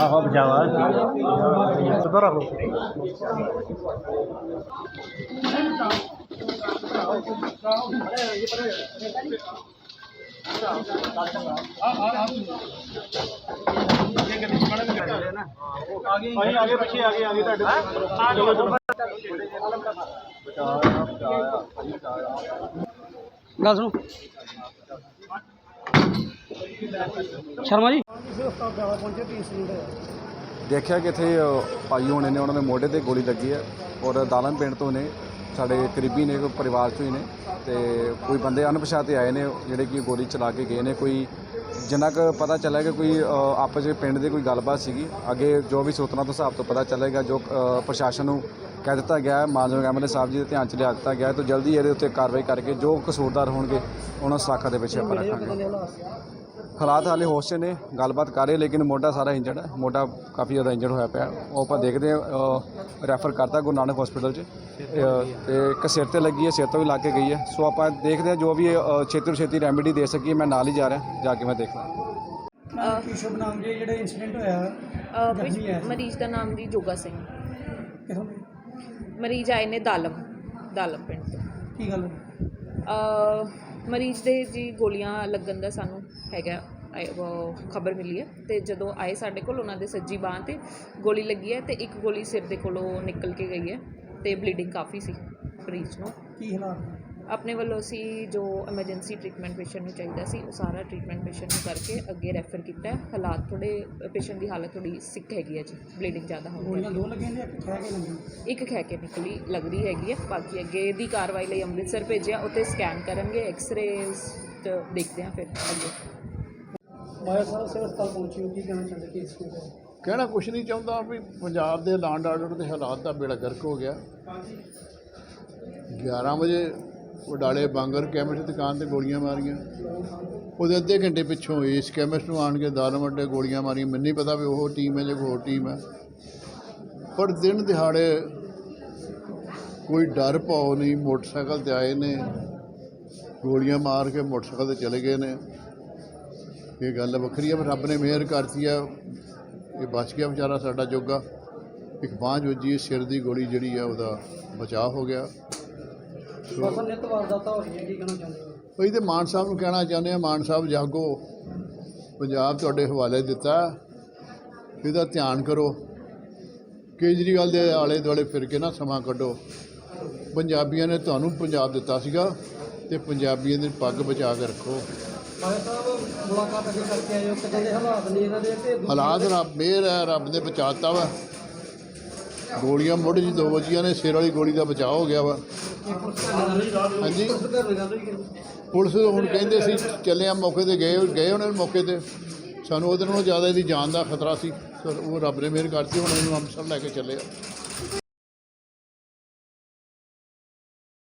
ਆਹੋ ਬਚਾਵਾ। ਸਿੱਧਾ ਰੱਖ ਲਓ। ਆਗੇ ਆਗੇ ਪਿੱਛੇ ਆਗੇ ਆਗੇ ਤੁਹਾਡੇ ਚਲੋ ਚਲੋ। ਗੱਲ ਸੁਣੋ। ਸ਼ਰਮਾ ਜੀ? ਦੇਖਿਆ ਕਿ ਇੱਥੇ ਅ, ਭਾਈ ਹੋਣੇ ਨੇ ਉਹਨਾਂ ਦੇ ਮੋਢੇ ਤੇ ਗੋਲੀ ਲੱਗੀ ਹੈ ਔਰ ਦਾਲਨ ਪਿੰਡ ਤੋਂ ਨੇ ਸਾਡੇ ਕਰੀਬੀ ਨੇ ਕੋਈ ਪਰਿਵਾਰ ਚੋਂ ਹੀ ਨੇ ਤੇ ਕੋਈ ਬੰਦੇ ਅਣਪਛਾਤੇ ਆਏ ਨੇ ਜਿਹੜੇ ਕਿ ਗੋਲੀ ਚਲਾ ਕੇ ਗਏ ਨੇ ਕੋਈ ਜਿੰਨਾ ਕੁ ਪਤਾ ਚੱਲਿਆ ਕਿ ਕੋਈ ਆਪਸ ਵਿੱਚ ਪਿੰਡ ਦੀ ਕੋਈ ਗੱਲਬਾਤ ਸੀਗੀ ਅੱਗੇ ਜੋ ਵੀ ਸੂਤਰਾਂ ਤੋਂ ਹਿਸਾਬ ਤੋਂ ਪਤਾ ਚੱਲੇਗਾ ਜੋ ਅ, ਪ੍ਰਸ਼ਾਸਨ ਨੂੰ ਕਹਿ ਦਿੱਤਾ ਗਿਆ ਹੈ ਮਾਨਯੋਗ ਐਮਐਲਏ ਸਾਹਿਬ ਜੀ ਦੇ ਧਿਆਨ ਚ ਲਿਆ ਦਿੱਤਾ ਗਿਆ ਹੈ ਤਾਂ ਜਲਦੀ ਇਹਦੇ ਉੱਤੇ ਕਾਰਵਾਈ ਕਰਕੇ ਜੋ ਕਸੂਰਦਾਰ ਹੋਣਗੇ ਉਹਨਾਂ ਸਾਖਾ ਦੇ ਪਿੱਛੇ ਆਪਾਂ ਰੱਖਾਂਗੇ। ਹਾਲਾਤ ਹਾਲੇ ਹੋਸ਼ 'ਚ ਨੇ ਗੱਲਬਾਤ ਕਰ ਰਹੇ ਲੇਕਿਨ ਮੋਢਾ ਸਾਰਾ ਇੰਜਰਡ ਹੈ। ਮੋਢਾ ਕਾਫੀ ਜ਼ਿਆਦਾ ਇੰਜਰਡ ਹੋਇਆ ਪਿਆ। ਉਹ ਆਪਾਂ ਦੇਖਦੇ ਹਾਂ ਰੈਫਰ ਕਰਤਾ ਗੁਰੂ ਨਾਨਕ ਹਸਪੀਟਲ 'ਚ। ਅ, ਤੇ ਇੱਕ ਸਿਰ ਤੇ ਲੱਗੀ ਹੈ ਸਿਰ ਤੋਂ ਵੀ ਲੱਗ ਕੇ ਗਈ ਹੈ। ਸੋ ਆਪਾਂ ਦੇਖਦੇ ਹਾਂ ਜੋ ਵੀ ਅ, ਛੇਤੀ ਤੋਂ ਛੇਤੀ ਰੈਮੇਡੀ ਦੇ ਸਕੀਏ। ਮੈਂ ਨਾਲ ਹੀ ਜਾ ਰਿਹਾ ਜਾ ਕੇ ਮੈਂ ਦੇਖਦਾ ਕੀ ਸ਼ੁਭ ਨਾਮ ਜੀ? ਜਿਹੜਾ ਇਨਸੀਡੈਂਟ ਹੋਇਆ। ਮਰੀਜ਼ ਦਾ ਨਾਮ ਜੀ ਜੋਗਾ ਸਿੰਘ। ਮਰੀਜ਼ ਆਏ ਨੇ ਦਾਲਮ ਦਾਲਮ ਪਿੰਡ ਤੋਂ। ਕੀ ਗੱਲ ਅਹ ਮਰੀਜ਼ ਦੇ ਜੀ ਗੋਲੀਆਂ ਲੱਗਣ ਦਾ ਸਾਨੂੰ ਹੈਗਾ ਖਬਰ ਮਿਲੀ ਹੈ ਤੇ ਜਦੋਂ ਆਏ ਸਾਡੇ ਕੋਲ, ਉਹਨਾਂ ਦੇ ਸੱਜੀ ਬਾਹ ਤੇ ਗੋਲੀ ਲੱਗੀ ਹੈ ਤੇ ਇੱਕ ਗੋਲੀ ਸਿਰ ਦੇ ਕੋਲੋਂ ਨਿਕਲ ਕੇ ਗਈ ਹੈ ਤੇ ਬਲੀਡਿੰਗ ਕਾਫੀ ਸੀ ਮਰੀਜ਼ ਨੂੰ। ਕੀ ਹਾਲਾਤ ਆਪਣੇ ਵੱਲੋਂ ਅਸੀਂ ਜੋ ਐਮਰਜੈਂਸੀ ਟ੍ਰੀਟਮੈਂਟ ਪੇਸ਼ੈਂਟ ਨੂੰ ਚਾਹੀਦਾ ਸੀ ਉਹ ਸਾਰਾ ਟ੍ਰੀਟਮੈਂਟ ਪੇਸ਼ੈਂਟ ਨੂੰ ਕਰਕੇ ਅੱਗੇ ਰੈਫਰ ਕੀਤਾ ਹੈ। ਹਾਲਾਤ ਥੋੜੇ ਪੇਸ਼ੈਂਟ ਦੀ ਹਾਲਤ ਥੋੜੀ ਸਿੱਕ ਹੈਗੀ ਹੈ ਜੀ ਬਲੀਡਿੰਗ ਜ਼ਿਆਦਾ ਗੋਲੀਆਂ ਕਰਕੇ। ਦੋ ਲੱਗੀਆਂ ਨੇ ਇੱਕ ਖਾ ਕੇ ਲੱਗੀ? ਇੱਕ ਖੈ ਕੇ ਨਿਕਲੀ ਲੱਗਦੀ ਹੈਗੀ ਹੈ। ਬਾਕੀ ਅੱਗੇ ਦੀ ਕਾਰਵਾਈ ਲਈ ਅੰਮ੍ਰਿਤਸਰ ਭੇਜਿਆ ਉੱਥੇ ਸਕੈਨ ਕਰਨਗੇ ਐਕਸ-ਰੇਜ਼ ਤੇ ਦੇਖਦੇ ਹਾਂ ਫਿਰ ਅੱਗੇ। ਮਾਇਆ ਸਾਹਿਬ ਸਿਵਲ ਹਸਪਤਾਲ ਪਹੁੰਚੀ ਹੋ ਕੀ ਕਹਿਣਾ ਚਾਹੁੰਦੇ ਕੀ ਇਸ ਕੋਲ ਕਹਿਣਾ ਕੁਛ ਨਹੀਂ ਚਾਹੁੰਦਾ ਵੀ ਪੰਜਾਬ ਦੇ ਲਾਂਡ ਆਰਡਰ ਦੇ ਹਾਲਾਤ ਦਾ ਬੇੜਾ ਗਰਕ ਹੋ ਗਿਆ। 11 ਵਜੇ ਉਡਾਲੇ ਬਾਂਗਰ ਕੈਮਿਸਟ ਦੁਕਾਨ ਤੇ ਗੋਲੀਆਂ ਮਾਰੀਆਂ। ਉਹਦੇ ਅੱਧੇ ਘੰਟੇ ਪਿੱਛੋਂ ਇਸ ਕੈਮਿਸਟ ਨੂੰ ਆਣ ਕੇ ਦਾਰਮ ਅੱਡੇ ਗੋਲੀਆਂ ਮਾਰੀਆਂ। ਮੈਨੂੰ ਨਹੀਂ ਪਤਾ ਵੀ ਉਹ ਟੀਮ ਹੈ ਜਾਂ ਕੋਈ ਹੋਰ ਟੀਮ ਹੈ। ਪਰ ਦਿਨ ਦਿਹਾੜੇ ਕੋਈ ਡਰ ਪਾਉ ਨਹੀਂ, ਮੋਟਰਸਾਈਕਲ ਤੇ ਆਏ ਨੇ। ਗੋਲੀਆਂ ਮਾਰ ਕੇ ਮੋਟਰਸਾਈਕਲ ਤੇ ਚਲੇ ਗਏ ਨੇ। ਇਹ ਗੱਲ ਵੱਖਰੀ ਹੈ, ਪਰ ਰੱਬ ਨੇ ਮਿਹਰ ਕਰਤੀ ਆ ਇਹ ਬਚ ਗਿਆ ਵਿਚਾਰਾ ਸਾਡਾ ਜੋਗਾ। ਇੱਕ ਬਾਂਝ ਵੱਜੀ, ਸਿਰ ਦੀ ਗੋਲੀ ਜਿਹੜੀ ਆ ਉਹਦਾ ਬਚਾਅ ਹੋ ਗਿਆ। ਫਸਲ ਨਿਤ ਵਾਰਦਾਤਾਂ ਹੋ ਰਹੀਆਂ ਕੀ ਕਹਿਣਾ ਚਾਹੁੰਦੇ ਹੋ? ਉਹ ਇਹਦੇ ਮਾਨ ਸਾਹਿਬ ਨੂੰ ਕਹਿਣਾ ਚਾਹੁੰਦੇ ਆ ਮਾਨ ਸਾਹਿਬ ਜਾਗੋ। ਪੰਜਾਬ ਤੁਹਾਡੇ ਹਵਾਲੇ ਦਿੱਤਾ। ਇਹਦਾ ਧਿਆਨ ਕਰੋ। ਕੇਜਰੀਵਾਲ ਦੇ ਆਲੇ ਦੁਆਲੇ ਫਿਰ ਕੇ ਨਾ ਸਮਾਂ ਕੱਢੋ। ਪੰਜਾਬੀਆਂ ਨੇ ਤੁਹਾਨੂੰ ਪੰਜਾਬ ਦਿੱਤਾ ਸੀਗਾ ਤੇ ਪੰਜਾਬੀਆਂ ਦੀ ਪੱਗ ਬਚਾ ਕੇ ਰੱਖੋ। ਹਾਲਾਤ ਰੱਬ ਮਿਹਰ ਹੈ ਰੱਬ ਨੇ ਬਚਾਤਾ ਵਾ। ਗੋਲੀਆਂ ਮੁੱਢ 'ਚ ਦੋ ਵੱਜੀਆਂ ਨੇ ਸਿਰ ਵਾਲੀ ਗੋਲੀ ਦਾ ਬਚਾਅ ਹੋ ਗਿਆ ਵਾ। ਹਾਂਜੀ। ਪੁਲਿਸ ਹੁਣ ਕਹਿੰਦੇ ਸੀ, ਚੱਲੇ ਆ ਮੌਕੇ ਤੇ ਗਏ ਗਏ ਉਹਨਾਂ ਨੇ ਮੌਕੇ ਤੇ। ਸਾਨੂੰ ਉਹਦੇ ਨਾਲੋਂ ਜ਼ਿਆਦਾ ਇਹਦੀ ਜਾਨ ਦਾ ਖਤਰਾ ਸੀ। ਉਹ ਰੱਬ ਨੇ ਮਿਹਰ ਕਰਤੀ, ਹੁਣ ਇਹਨੂੰ ਅੰਮ੍ਰਿਤਸਰ ਲੈ ਕੇ ਚੱਲੇ ਆ।